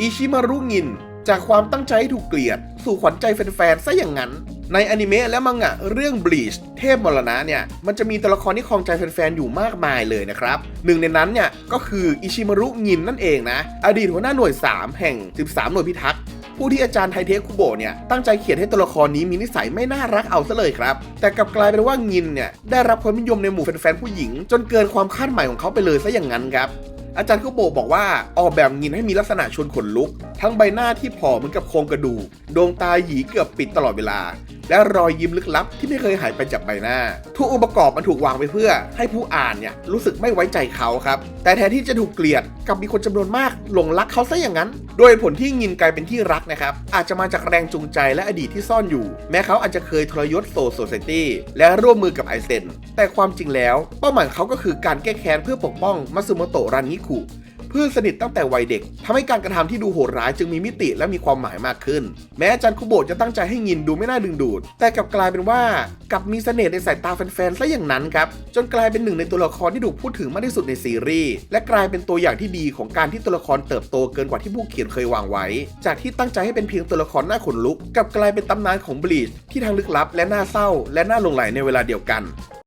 อิชิมารุงิน จากความตั้งใจให้ถูกเกลียด สู่ขวัญใจแฟนๆซะอย่างนั้น ในอนิเมะและมังงะเรื่อง Bleach เทพมรณะเนี่ย มันจะมีตัวละครที่ครองใจแฟนๆอยู่มากมายเลยนะครับ หนึ่งในนั้นเนี่ย ก็คืออิชิมารุงินนั่นเองนะ อดีตหัวหน้าหน่วย 3 แห่ง 13 หน่วยพิทักษ์ผู้ที่อาจารย์ไทเทคุโบะเนี่ย ตั้งใจเขียนให้ตัวละครนี้มีนิสัยไม่น่ารักเอาซะเลยครับ แต่กลับกลายเป็นว่างินเนี่ย ได้รับความนิยมในหมู่แฟนๆผู้หญิง จนเกินความคาดหมายของเขาไปเลยซะอย่างนั้นครับ อาจารย์คุโบบอกว่าออกแบบงินให้มีลักษณะชวนขนลุก ทั้งใบหน้าที่ผอมเหมือนกับโครงกระดูก ดวงตาหยีเกือบปิดตลอดเวลา และรอยยิ้มลึกลับที่ไม่เคยหายไปจากใบหน้า ทุกองค์ประกอบมันถูกวางไปเพื่อ ให้ผู้อ่านเนี่ยรู้สึกไม่ไว้ใจเขาครับ แต่แทนที่จะถูกเกลียดกลับมีคนจำนวนมากหลงรักเขาซะอย่างนั้น โดยผลที่งินกลายเป็นที่รักนะครับอาจจะมาจากแรงจูงใจและอดีตที่ซ่อนอยู่ แม้เขาอาจจะเคยทรยศโซโซเซตี้และร่วมมือกับไอเซนแต่ความจริงแล้ว เป้าหมายเขาก็คือการแก้แค้นเพื่อปกป้องมัตสึโมโตะรันงิคุเพื่อนสนิทตั้งแต่วัยเด็กทำให้การกระทำที่ดูโหดร้ายจึงมีมิติและมีความหมายมากขึ้น แม้อาจารย์คุโบะจะตั้งใจให้งินดูไม่น่าดึงดูด แต่กลับกลายเป็นว่ากลับมีเสน่ห์ในสายตาแฟนๆซะอย่างนั้นครับ จนกลายเป็นหนึ่งในตัวละครที่ถูกพูดถึงมากที่สุดในซีรีส์และกลายเป็นตัวอย่างที่ดีของการที่ตัวละครเติบโตเกินกว่าที่ผู้เขียนเคยวางไว้ จากที่ตั้งใจให้เป็นเพียงตัวละครหน้าขนลุก กลับกลายเป็นตำนานของบลีชที่ทั้งลึกลับและน่าเศร้า และน่าหลงไหลในเวลาเดียวกัน